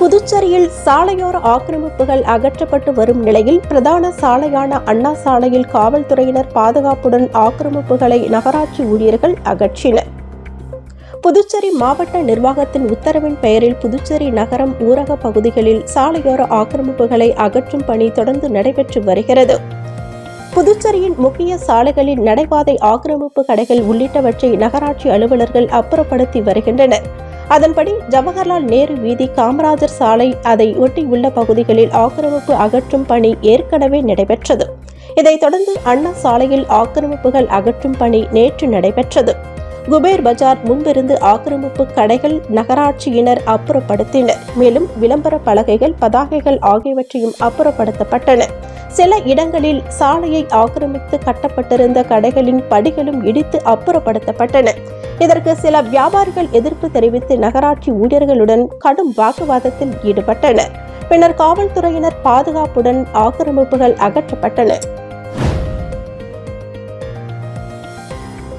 புதுச்சேரியில் சாலையோர ஆக்கிரமிப்புகள் அகற்றப்பட்டு வரும் நிலையில் பிரதான சாலையான அண்ணா சாலையில் காவல்துறையினர் பாதுகாப்புடன் ஆக்கிரமிப்புகளை நகராட்சி ஊழியர்கள் அகற்றினர். புதுச்சேரி மாவட்ட நிர்வாகத்தின் உத்தரவின் பெயரில் புதுச்சேரி நகரம் ஊரக பகுதிகளில் சாலையோர ஆக்கிரமிப்புகளை அகற்றும் பணி தொடர்ந்து நடைபெற்று வருகிறது. புதுச்சேரியின் முக்கிய சாலைகளில் நடைபாதை ஆக்கிரமிப்பு கடைகள் உள்ளிட்டவற்றை நகராட்சி அலுவலர்கள் அப்புறப்படுத்தி வருகின்றனர். அதன்படி ஜவஹர்லால் நேரு வீதி காமராஜர் சாலை அதை ஒட்டியுள்ள பகுதிகளில் ஆக்கிரமிப்பு அகற்றும் பணி ஏற்கனவே நடைபெற்றது. இதைத் தொடர்ந்து அண்ணா சாலையில் ஆக்கிரமிப்புகள் அகற்றும் பணி நேற்று நடைபெற்றது. குபேர் பஜார் முன்பிருந்து ஆக்கிரமிப்பு கடைகள் நகராட்சியினர் அப்புறப்படுத்தினர். மேலும் விளம்பர பலகைகள் பதாகைகள் ஆகியவற்றையும் அப்புறப்படுத்தப்பட்டன. சில இடங்களில் சாலையை ஆக்கிரமித்து கட்டப்பட்டிருந்த கடைகளின் படிகளும் இடித்து அப்புறப்படுத்தப்பட்டன. இதற்கு சில வியாபாரிகள் எதிர்ப்பு தெரிவித்து நகராட்சி ஊழியர்களுடன் கடும் வாக்குவாதத்தில் ஈடுபட்டனர். பின்னர் காவல்துறையினர் பாதுகாப்புடன் ஆக்கிரமிப்புகள் அகற்றப்பட்டன.